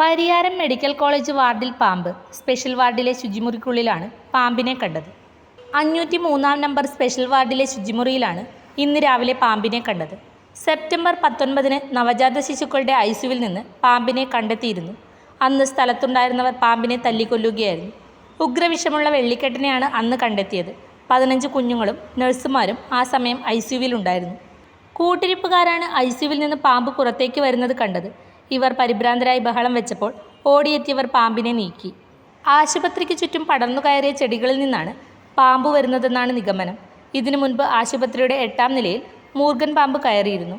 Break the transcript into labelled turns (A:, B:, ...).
A: Pariyaram medical college വാർഡിൽ പാമ്പ് special വാർഡിലെ ശുചിമുറിക്കുള്ളിലാണ് പാമ്പിനെ കണ്ടത്. അഞ്ഞൂറ്റി മൂന്നാം നമ്പർ സ്പെഷ്യൽ വാർഡിലെ ശുചിമുറിയിലാണ് ഇന്ന് രാവിലെ പാമ്പിനെ കണ്ടത്. സെപ്റ്റംബർ പത്തൊൻപതിന് നവജാത ശിശുക്കളുടെ ഐസുവിൽ നിന്ന് പാമ്പിനെ കണ്ടെത്തിയിരുന്നു. അന്ന് സ്ഥലത്തുണ്ടായിരുന്നവർ പാമ്പിനെ തല്ലിക്കൊല്ലുകയായിരുന്നു. ഉഗ്രവിഷമുള്ള വെള്ളിക്കെട്ടിനെയാണ് അന്ന് കണ്ടെത്തിയത്. പതിനഞ്ച് കുഞ്ഞുങ്ങളും നഴ്സുമാരും ആ സമയം ഐ ഐസിയുവിലുണ്ടായിരുന്നു. കൂട്ടിരിപ്പുകാരാണ് ഐസിയുവിൽ നിന്ന് പാമ്പ് പുറത്തേക്ക് വരുന്നത് കണ്ടത്. ഇവർ പരിഭ്രാന്തരായി ബഹളം വെച്ചപ്പോൾ ഓടിയെത്തിയവർ പാമ്പിനെ നീക്കി. ആശുപത്രിക്ക് ചുറ്റും പടർന്നു കയറിയ ചെടികളിൽ നിന്നാണ് പാമ്പ് വരുന്നതെന്നാണ് നിഗമനം. ഇതിനു മുൻപ് ആശുപത്രിയുടെ എട്ടാം നിലയിൽ മൂർഗൻ പാമ്പ് കയറിയിരുന്നു.